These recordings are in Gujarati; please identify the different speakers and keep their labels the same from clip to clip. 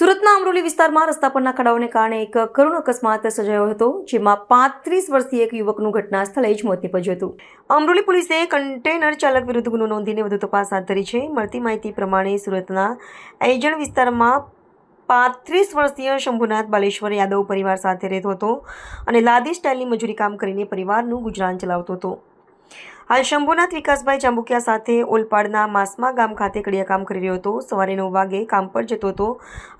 Speaker 1: સુરતના અમરોલી વિસ્તારમાં રસ્તા પરના ખાડાઓને કારણે એક કરુણ અકસ્માત સર્જાયો હતો, જેમાં પાંત્રીસ વર્ષીય એક યુવકનું ઘટના સ્થળે જ મોત નીપજ્યું હતું. અમરોલી પોલીસે કન્ટેનર ચાલક વિરુદ્ધ ગુનો નોંધીને વધુ તપાસ હાથ ધરી છે. મળતી માહિતી પ્રમાણે સુરતના એજણ વિસ્તારમાં પાંત્રીસ વર્ષીય શંભુનાથ બાલેશ્વર યાદવ પરિવાર સાથે રહેતો હતો અને લાદી સ્ટાઇલની મજૂરી કામ કરીને પરિવારનું ગુજરાન ચલાવતો હતો. હાલ શંભુનાથ વિકાસભાઈ ચાંબુકિયા સાથે ઓલપાડના માસમા ગામ ખાતે કડિયા કામ કરી રહ્યો હતો. સવારે નવ વાગે કામ પર જતો હતો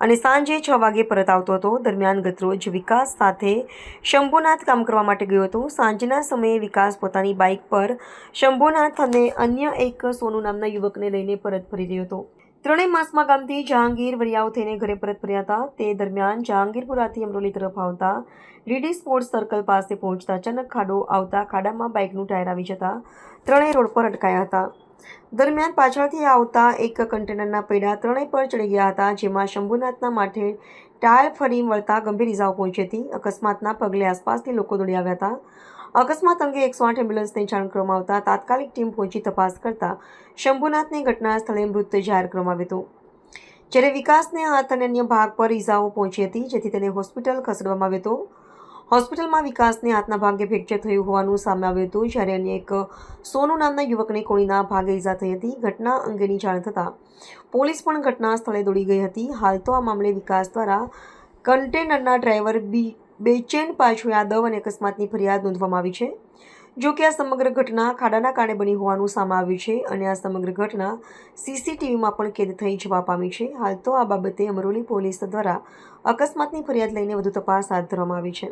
Speaker 1: અને સાંજે છ વાગે પરત આવતો હતો. દરમિયાન ગતરોજ વિકાસ સાથે શંભુનાથ કામ કરવા માટે ગયો હતો. સાંજના સમયે વિકાસ પોતાની બાઇક પર શંભુનાથ અને અન્ય એક સોનુ નામના યુવકને લઈને પરત ફરી રહ્યો હતો. ત્રણેય માસમાં ગામથી જહાંગીર વરિયાવ થઈને ઘરે પરત ફર્યા હતા. તે દરમિયાન જહાંગીરપુરાથી અમરોલી તરફ આવતા ડીડી સ્પોર્ટ્સ સર્કલ પાસે પહોંચતા અચાનક ખાડો આવતા ખાડામાં બાઇકનું ટાયર આવી જતા ત્રણેય રોડ પર અટકાયા હતા. દરમિયાન પાછળથી આવતા એક કન્ટેનરના પૈડા ત્રણેય પર ચડી ગયા હતા, જેમાં શંભુનાથના માથે ટાયર ફરી વળતા ગંભીર ઇજાઓ પહોંચી હતી. અકસ્માતના પગલે આસપાસથી લોકો દોડી આવ્યા હતા. અકસ્માત અંગે એકસો આઠ એમ્બ્યુલન્સને જાણ કરવામાં આવતા તાત્કાલિક ટીમ પહોંચી તપાસ કરતા શંભુનાથને ઘટના સ્થળે મૃત જાહેર કરવામાં આવ્યું હતું. જ્યારે વિકાસને હાથ અને અન્ય ભાગ પર ઇજાઓ પહોંચી હતી, જેથી તેને હોસ્પિટલ ખસેડવામાં આવ્યો હતો. હોસ્પિટલમાં વિકાસને હાથના ભાગે ફ્રેક્ચર થયું હોવાનું સામે આવ્યું હતું, જ્યારે અન્ય એક સોનુ નામના યુવકને કોણીના ભાગે ઈજા થઈ હતી. ઘટના અંગેની જાણ થતાં પોલીસ પણ ઘટના સ્થળે દોડી ગઈ હતી. હાલ તો આ મામલે વિકાસ દ્વારા કન્ટેનરના ડ્રાઈવર બી, બેચેન પાછો યાદવ અને અકસ્માતની ફરિયાદ નોંધવામાં આવી છે. જો કે આ સમગ્ર ઘટના ખાડાના કારણે બની હોવાનું સામે આવ્યું છે અને આ સમગ્ર ઘટના સીસીટીવીમાં પણ કેદ થઈ જવા પામી છે. હાલ તો આ બાબતે અમરોલી પોલીસ દ્વારા અકસ્માતની ફરિયાદ લઈને વધુ તપાસ હાથ ધરવામાં આવી છે.